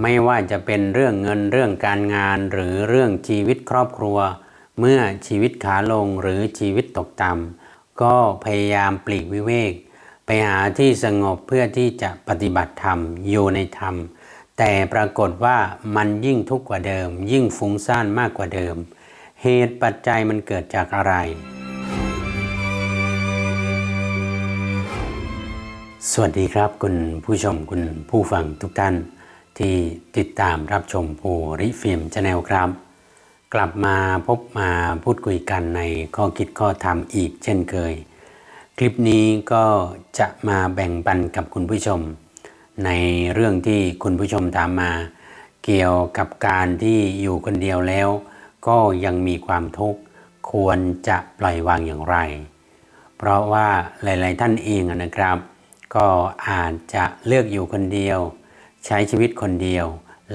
ไม่ว่าจะเป็นเรื่องเงินเรื่องการงานหรือเรื่องชีวิตครอบครัว เมื่อชีวิตขาลงหรือชีวิตตกต่ำก็พยายามปลีกวิเวก ไปหาที่สงบเพื่อที่จะปฏิบัติธรรมอยู่ในธรรม แต่ปรากฏว่ามันยิ่งทุกข์กว่าเดิม ยิ่งฟุ้งซ่านมากกว่าเดิม เหตุปัจจัยมันเกิดจากอะไร สวัสดีครับคุณผู้ชมคุณผู้ฟังทุกท่าน ที่ติดตามรับชมภูริฟิล์มชาแนลครับ กลับมาพบมาพูดคุยกันในข้อคิดข้อธรรมอีกเช่นเคย คลิปนี้ก็จะมาแบ่งปันกับคุณผู้ชม ในเรื่องที่คุณผู้ชมถามมา เกี่ยวกับการที่อยู่คนเดียวแล้ว ก็ยังมีความทุกข์ควรจะปล่อยวางอย่างไร เพราะว่าหลาย ๆ ท่านเองนะครับ ก็อาจจะเลือกอยู่คนเดียว ใช้ชีวิตคนเดียว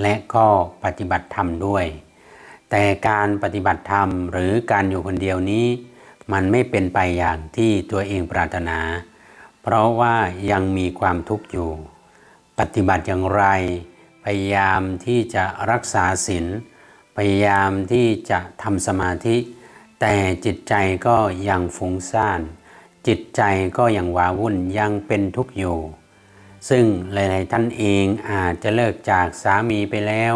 และก็ปฏิบัติธรรมด้วย แต่การปฏิบัติธรรมหรือการอยู่คนเดียวนี้ มันไม่เป็นไปอย่างที่ตัวเองปรารถนา เพราะว่ายังมีความทุกข์อยู่ ปฏิบัติอย่างไร พยายามที่จะรักษาศีลพยายามที่จะทำสมาธิ แต่จิตใจก็ยังฟุ้งซ่าน จิตใจก็ยังว้าวุ่นยังเป็นทุกข์อยู่ ซึ่งหลาย ๆ ท่านเองอาจจะเลิกจากสามีไปแล้ว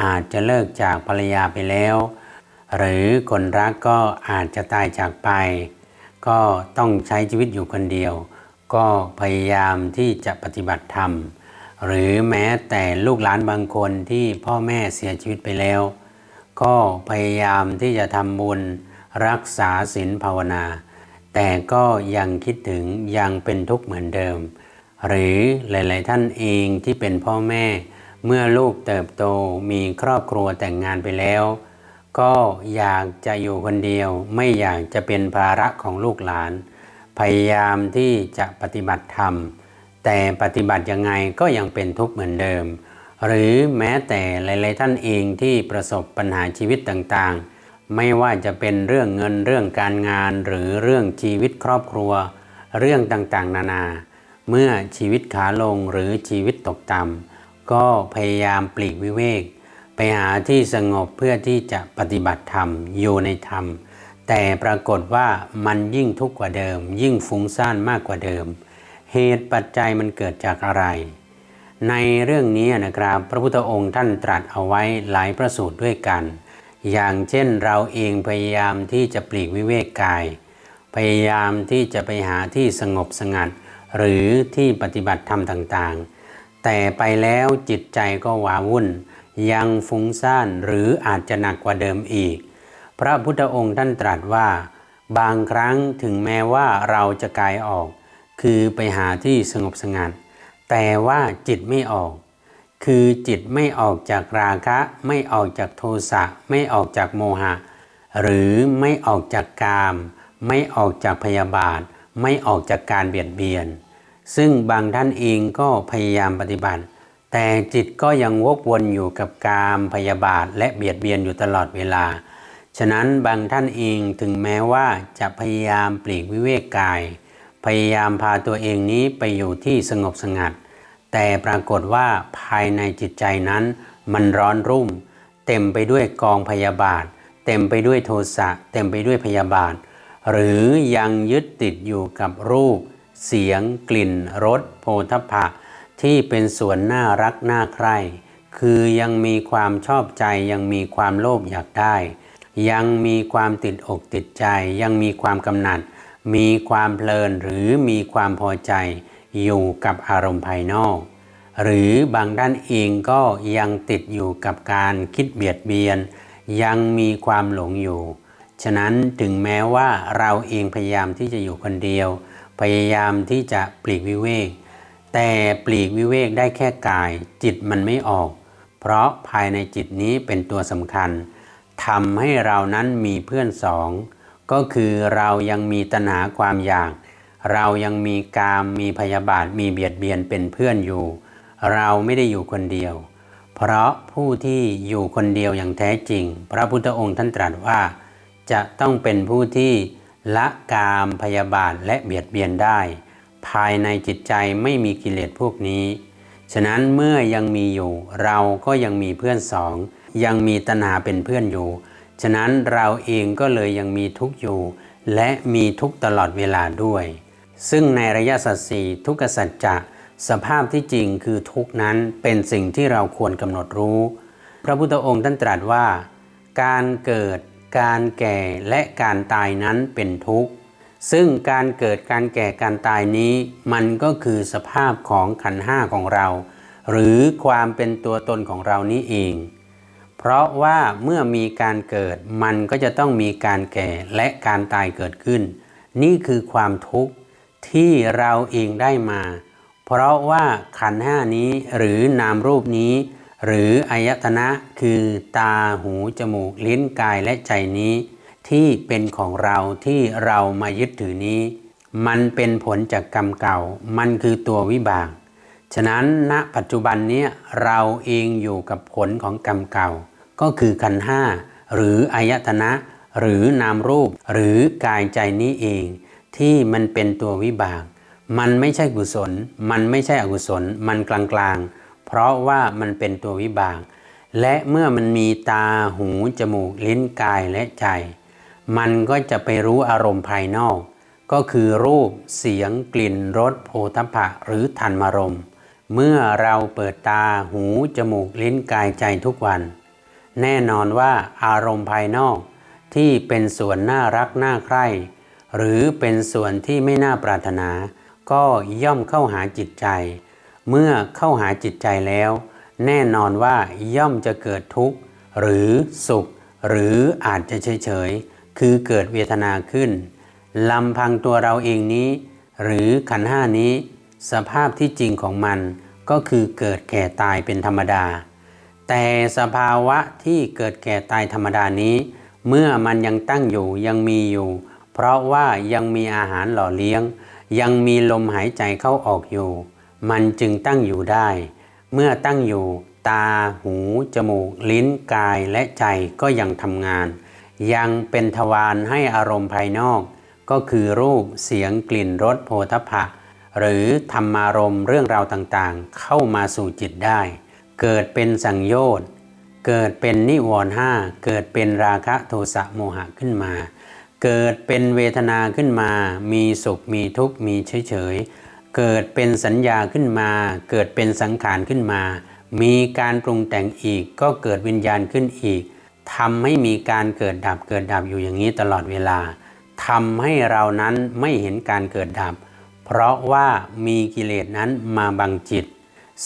อาจจะเลิกจากภรรยาไปแล้ว หรือคนรักก็อาจจะตายจากไป ก็ต้องใช้ชีวิตอยู่คนเดียว ก็พยายามที่จะปฏิบัติธรรม หรือแม้แต่ลูกหลานบางคนที่พ่อแม่เสียชีวิตไปแล้ว ก็พยายามที่จะทำบุญรักษาศีลภาวนา แต่ก็ยังคิดถึงยังเป็นทุกข์เหมือนเดิม หรือหลาย ๆ ท่านเองที่เป็นพ่อแม่ เมื่อลูกเติบโตมีครอบครัวแต่งงานไปแล้ว ก็อยากจะอยู่คนเดียว ไม่อยากจะเป็นภาระของลูกหลาน พยายามที่จะปฏิบัติธรรม แต่ปฏิบัติยังไงก็ยังเป็นทุกข์เหมือนเดิม หรือแม้แต่หลาย ๆ ท่านเองที่ประสบปัญหาชีวิตต่าง ๆไม่ว่าจะเป็นเรื่องเงินเรื่องการงานหรือเรื่องชีวิตครอบครัว เรื่องต่างๆ นานา เมื่อชีวิตขาลงหรือชีวิตตกต่ำก็พยายามปลีกวิเวก ไปหาที่สงบเพื่อที่จะปฏิบัติธรรมอยู่ในธรรม แต่ปรากฏว่ามันยิ่งทุกข์กว่าเดิม ยิ่งฟุ้งซ่านมากกว่าเดิม เหตุปัจจัยมันเกิดจากอะไร ในเรื่องนี้นะครับพระพุทธองค์ท่านตรัสเอาไว้หลายประสูตรด้วยกัน อย่างเช่นเราเองพยายามที่จะปลีกวิเวกกาย พยายามที่จะไปหาที่สงบสงัด หรือที่ปฏิบัติธรรมต่างๆ แต่ไปแล้วจิตใจก็วาวุ่น ยังฟุ้งซ่านหรืออาจจะหนักกว่าเดิมอีก พระพุทธองค์ท่านตรัสว่า บางครั้งถึงแม้ว่าเราจะกายออก คือไปหาที่สงบสงัด แต่ว่าจิตไม่ออก คือจิตไม่ออกจากราคะ ไม่ออกจากโทสะไม่ออกจากโมหะ หรือไม่ออกจากกาม ไม่ออกจากพยาบาทไม่ออกจากการเบียดเบียน ซึ่งบางท่านเองก็พยายามปฏิบัติ แต่จิตก็ยังวกวนอยู่กับกามพยาบาทและเบียดเบียนอยู่ตลอดเวลา ฉะนั้นบางท่านเองถึงแม้ว่าจะพยายามปลีกวิเวกกาย พยายามพาตัวเองนี้ไปอยู่ที่สงบสงัด แต่ปรากฏว่าภายในจิตใจนั้นมันร้อนรุ่ม เต็มไปด้วยกองพยาบาท เต็มไปด้วยโทสะเต็มไปด้วยพยาบาท หรือยังยึดติดอยู่กับรูป เสียง กลิ่นรสโพธพะ ที่เป็นส่วนน่ารักน่าใคร่คือยังมีความชอบใจยังมีความโลภอยากได้ ยังมีความติดอกติดใจ ยังมีความกำหนัด มีความเพลินหรือมีความพอใจ อยู่กับอารมณ์ภายนอก หรือบางด้านเองก็ยังติดอยู่กับการคิดเบียดเบียน ยังมีความหลงอยู่ ฉะนั้นถึงแม้ว่าเราเองพยายามที่จะอยู่คนเดียว พยายามที่จะปลีกวิเวก แต่ปลีกวิเวกได้แค่กาย จิตมันไม่ออก เพราะภายในจิตนี้เป็นตัวสำคัญทำให้เรานั้นมีเพื่อนสอง ก็คือเรายังมีตัณหาความอยาก เรายังมีกามมีพยาบาทมีเบียดเบียนเป็นเพื่อนอยู่ เราไม่ได้อยู่คนเดียว เพราะผู้ที่อยู่คนเดียวอย่างแท้จริง พระพุทธองค์ท่านตรัสว่า จะต้องเป็นผู้ที่ ละกามพยาบาทและเบียดเบียนได้ ภายในจิตใจไม่มีกิเลสพวกนี้ ฉะนั้นเมื่อยังมีอยู่ เราก็ยังมีเพื่อนสอง ยังมีตัณหาเป็นเพื่อนอยู่ ฉะนั้นเราเองก็เลยยังมีทุกข์อยู่ และมีทุกข์ตลอดเวลาด้วย ซึ่งในระยะสัจสี่ทุกขสัจจะสภาพที่จริงคือทุกนั้นเป็นสิ่งที่เราควรกำหนดรู้ พระพุทธองค์ท่านตรัสว่า การเกิด การแก่และการตายนั้นเป็นทุกข์ ซึ่งการเกิดการแก่การตายนี้ มันก็คือสภาพของขันห้าของเรา หรือความเป็นตัวตนของเรานี้เอง เพราะว่าเมื่อมีการเกิดมันก็จะต้องมีการแก่และการตายเกิดขึ้น นี่คือความทุกข์ที่เราเองได้มา เพราะว่าขันห้านี้หรือนามรูปนี้ หรืออายตนะคือตาหูจมูกลิ้นกายและใจนี้ ที่เป็นของเราที่เรามายึดถือนี้ มันเป็นผลจากกรรมเก่า มันคือตัววิบาก ฉะนั้นณปัจจุบันนี้เราเองอยู่กับผลของกรรมเก่า ก็คือขันห้าหรืออายตนะหรือนามรูปหรือกายใจนี้เอง ที่มันเป็นตัววิบาก มันไม่ใช่กุศล มันไม่ใช่อกุศล มันกลางๆ เพราะว่ามันเป็นตัววิบาก และเมื่อมันมีตาหู จมูก ลิ้นกายและใจ มันก็จะไปรู้อารมณ์ภายนอก ก็คือรูปเสียงกลิ่นรสโผฏฐะหรือธรรมารมณ์ เมื่อเราเปิดตาหู จมูก ลิ้นกายใจทุกวัน แน่นอนว่าอารมณ์ภายนอกที่เป็นส่วนน่ารักน่าใคร่ หรือเป็นส่วนที่ไม่น่าปรารถนา ก็ย่อมเข้าหาจิตใจ เมื่อเข้าหาจิตใจแล้ว แน่นอนว่าย่อมจะเกิดทุกข์หรือสุข หรืออาจจะเฉยๆ คือเกิดเวทนาขึ้นลำพังตัวเราเองนี้ หรือขันห้านี้ สภาพที่จริงของมันก็คือเกิดแก่ตายเป็นธรรมดา แต่สภาวะที่เกิดแก่ตายธรรมดานี้ เมื่อมันยังตั้งอยู่ยังมีอยู่ เพราะว่ายังมีอาหารหล่อเลี้ยง ยังมีลมหายใจเข้าออกอยู่ มันจึงตั้งอยู่ได้ เมื่อตั้งอยู่ตา หู จมูก ลิ้น กาย และใจก็ยังทำงาน ยังเป็นทวารให้อารมณ์ภายนอก ก็คือรูป เสียง กลิ่น รส โผฏฐะหรือธรรมารมเรื่องราวต่างๆ เข้ามาสู่จิตได้ เกิดเป็นสังโยชน์ เกิดเป็นนิวรณ์ห้า เกิดเป็นราคะโทสะโมหะขึ้นมา เกิดเป็นเวทนาขึ้นมา มีสุข มีทุกข์ มีเฉยๆ เกิดเป็นสัญญาขึ้นมา เกิดเป็นสังขารขึ้นมา มีการปรุงแต่งอีกก็เกิดวิญญาณขึ้นอีกทำให้มีการเกิดดับเกิดดับอยู่อย่างนี้ตลอดเวลาทำให้เรานั้นไม่เห็นการเกิดดับ เพราะว่ามีกิเลสนั้นมาบังจิต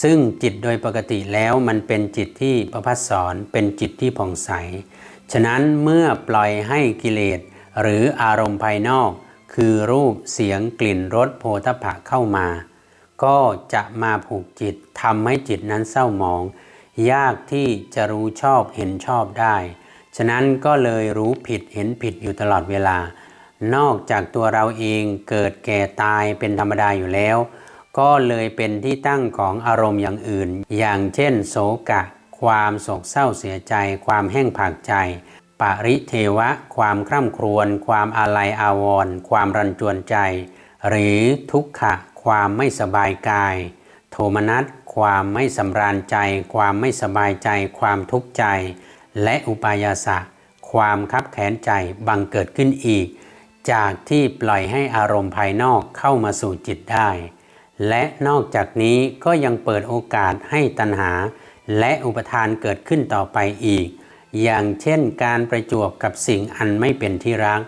ซึ่งจิตโดยปกติแล้วมันเป็นจิตที่ประพัสสอนเป็นจิตที่ผ่องใส ฉะนั้นเมื่อปล่อยให้กิเลสหรืออารมณ์ภายนอก คือรูปเสียงกลิ่นรสโผฏฐะเข้ามา ก็จะมาผูกจิตทำให้จิตนั้นเศร้าหมอง ยากที่จะรู้ชอบเห็นชอบได้ ฉะนั้นก็เลยรู้ผิดเห็นผิดอยู่ตลอดเวลา นอกจากตัวเราเองเกิดแก่ตายเป็นธรรมดาอยู่แล้ว ก็เลยเป็นที่ตั้งของอารมณ์อย่างอื่น อย่างเช่น โศกะ ความโศกเศร้าเสียใจ ความแห้งผากใจ ปริเทวะ ความคร่ำครวญ ความอาลัยอาวรณ์ความรันจวนใจ หรือทุกขะ ความไม่สบายกาย โทมนัส ความไม่สำราญใจ ความไม่สบายใจ ความทุกข์ใจ และอุปายาสะ ความคับแขนใจบังเกิดขึ้นอีก จากที่ปล่อยให้อารมณ์ภายนอกเข้ามาสู่จิตได้ และนอกจากนี้ก็ยังเปิดโอกาสให้ตัณหา และอุปทานเกิดขึ้นต่อไปอีก อย่างเช่นการประจวบกับสิ่งอันไม่เป็นที่รัก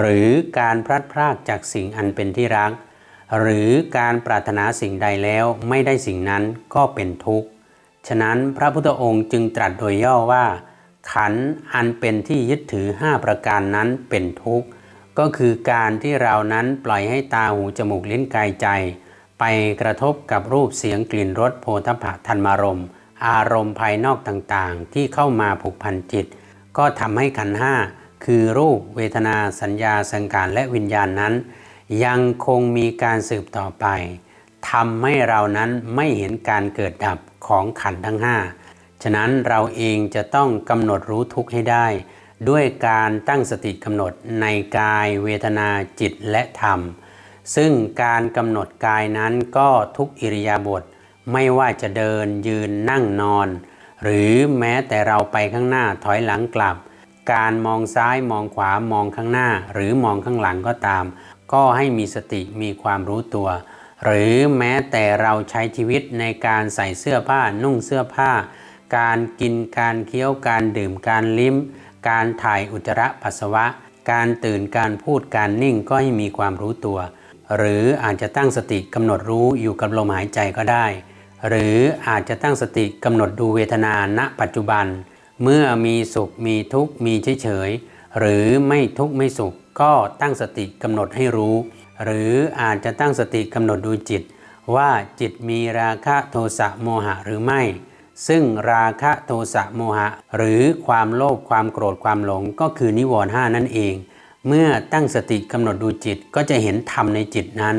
หรือการพลัดพรากจากสิ่งอันเป็นที่รัก หรือการปรารถนาสิ่งใดแล้วไม่ได้สิ่งนั้นก็เป็นทุกข์ ฉะนั้นพระพุทธองค์จึงตรัสโดยย่อว่า ขันอันเป็นที่ยึดถือ 5 ประการนั้นเป็นทุกข์ ก็คือการที่เรานั้นปล่อยให้ตาหูจมูกลิ้นกายใจ ไปกระทบกับรูปเสียงกลิ่นรสโผฏฐะธรรมารมณ์ อารมณ์ภายนอกต่างๆ ที่เข้ามาผูกพันจิต ก็ทำให้ขันห้าคือรูปเวทนาสัญญาสังขารและวิญญาณนั้น ยังคงมีการสืบต่อไปทำให้เรานั้นไม่เห็นการเกิดดับของขันทั้งห้าฉะนั้นเราเองจะต้องกำหนดรู้ทุกข์ให้ได้ ด้วยการตั้งสติกำหนดในกายเวทนาจิตและธรรม ซึ่งการกำหนดกายนั้นก็ทุกอิริยาบถ ไม่ว่าจะเดินยืนนั่งนอน หรือแม้แต่เราไปข้างหน้าถอยหลังกลับ การมองซ้ายมองขวามองข้างหน้า หรือมองข้างหลังก็ตาม ก็ให้มีสติมีความรู้ตัว หรือแม้แต่เราใช้ชีวิตในการใส่เสื้อผ้านุ่งเสื้อผ้า การกินการเคี้ยวการดื่มการลิ้ม การถ่ายอุจจาระปัสสาวะ การตื่นการพูดการนิ่งก็ให้มีความรู้ตัว หรืออาจจะตั้งสติกำหนดรู้อยู่กับลมหายใจก็ได้ หรืออาจจะตั้งสติกำหนดดูเวทนาณปัจจุบัน เมื่อมีสุขมีทุกข์มีเฉยๆหรือไม่ทุกข์ไม่สุขก็ตั้งสติกำหนดให้รู้ หรืออาจจะตั้งสติกำหนดดูจิต ว่าจิตมีราคะโทสะโมหะหรือไม่ ซึ่งราคะโทสะโมหะ หรือความโลภความโกรธความหลงก็คือนิวรณ์ห้านั่นเอง เมื่อตั้งสติกำหนดดูจิตก็จะเห็นธรรมในจิตนั้น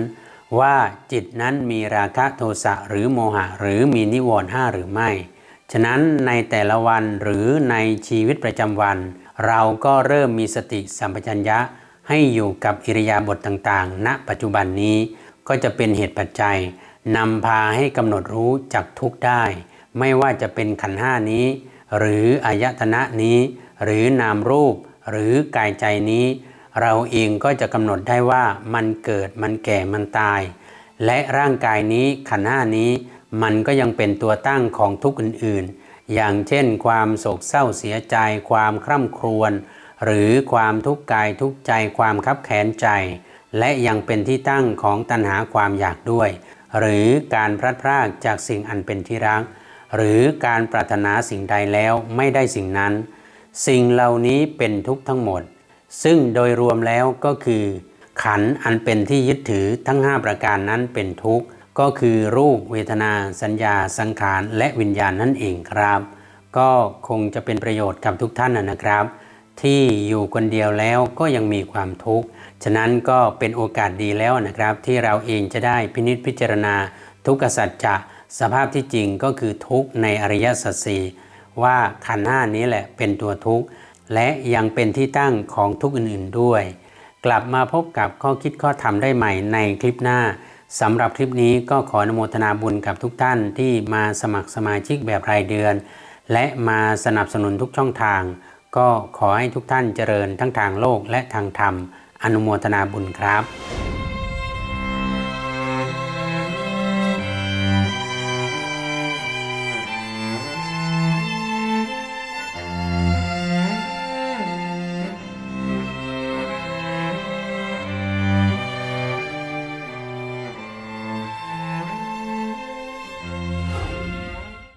ว่าจิตนั้นมีราคะโทสะหรือโมหะหรือมีนิวรณ์ห้าหรือไม่ ฉะนั้นในแต่ละวันหรือในชีวิตประจำวัน เราก็เริ่มมีสติสัมปชัญญะ ให้อยู่กับอิริยาบถต่างๆ ณ ปัจจุบันนี้ก็จะเป็นเหตุปัจจัยนำพาให้กำหนดรู้จักทุกได้ ไม่ว่าจะเป็นขันห้านี้ หรืออายตนะนี้ หรือนามรูป หรือกายใจนี้ เราเองก็จะกำหนดได้ว่ามันเกิดมันแก่มันตาย และร่างกายนี้ขันห้านี้ มันก็ยังเป็นตัวตั้งของทุกข์อื่นๆ อย่างเช่น ความโศกเศร้าเสียใจ ความคร่ำครวญหรือความทุกข์กายทุกข์ใจความคับแค้นใจ และยังเป็นที่ตั้งของตัณหาความอยากด้วย หรือการพลัดพรากจากสิ่งอันเป็นที่รัก หรือการปรารถนาสิ่งใดแล้วไม่ได้สิ่งนั้น สิ่งเหล่านี้เป็นทุกข์ทั้งหมด ซึ่งโดยรวมแล้วก็คือ ขันอันเป็นที่ยึดถือทั้ง 5 ประการนั้นเป็นทุกข์ ก็คือรูปเวทนา สัญญา สังขาร และวิญญาณนั่นเองครับ ก็คงจะเป็นประโยชน์กับทุกท่านนะครับ ที่อยู่คนเดียวแล้วก็ยังมีความทุกข์ ฉะนั้นก็เป็นโอกาสดีแล้วนะครับ ที่เราเองจะได้พินิจพิจารณา ทุกขสัจจะสภาพที่จริงก็คือทุกข์ในอริยสัจสี่ว่าขันห้านี้แหละเป็นตัวทุกข์ และยังเป็นที่ตั้งของทุกอื่นๆด้วย กลับมาพบกับข้อคิดข้อธรรมได้ใหม่ในคลิปหน้าสำหรับคลิปนี้ก็ขออนุโมทนาบุญกับทุกท่านที่มาสมัครสมาชิกแบบรายเดือน และมาสนับสนุนทุกช่องทาง ก็ขอให้ทุกท่านเจริญทั้งทางโลกและทางธรรม อนุโมทนาบุญครับ